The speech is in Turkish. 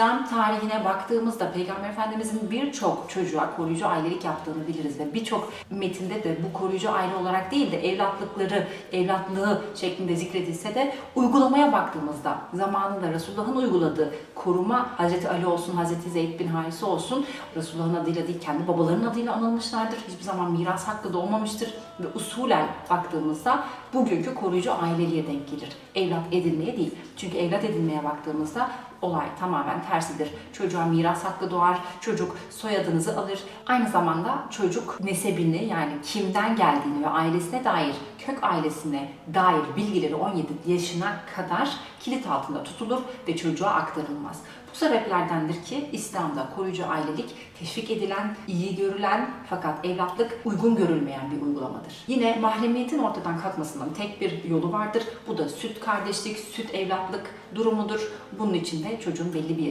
İslam tarihine baktığımızda Peygamber Efendimizin birçok çocuğa koruyucu ailelik yaptığını biliriz ve birçok metinde de bu koruyucu aile olarak değil de evlatlıkları, evlatlığı şeklinde zikredilse de uygulamaya baktığımızda zamanında Resulullah'ın uyguladığı koruma Hazreti Ali olsun, Hazreti Zeyd bin Harise olsun Resulullah'ın adıyla değil kendi babalarının adıyla anılmışlardır. Hiçbir zaman miras hakkı doğmamıştır ve usulen baktığımızda bugünkü koruyucu aileliğe denk gelir. Evlat edinmeye değil. Çünkü evlat edinmeye baktığımızda olay tamamen tersidir. Çocuğa miras hakkı doğar, çocuk soyadınızı alır. Aynı zamanda çocuk nesebini yani kimden geldiğini ve ailesine dair, kök ailesine dair bilgileri 17 yaşına kadar kilit altında tutulur ve çocuğa aktarılmaz. Bu sebeplerdendir ki İslam'da koruyucu ailelik teşvik edilen, iyi görülen fakat evlatlık uygun görülmeyen bir uygulamadır. Yine mahremiyetin ortadan kalkmasının tek bir yolu vardır. Bu da süt kardeşlik, süt evlatlık durumudur. Bunun için de çocuğun belli bir yaşı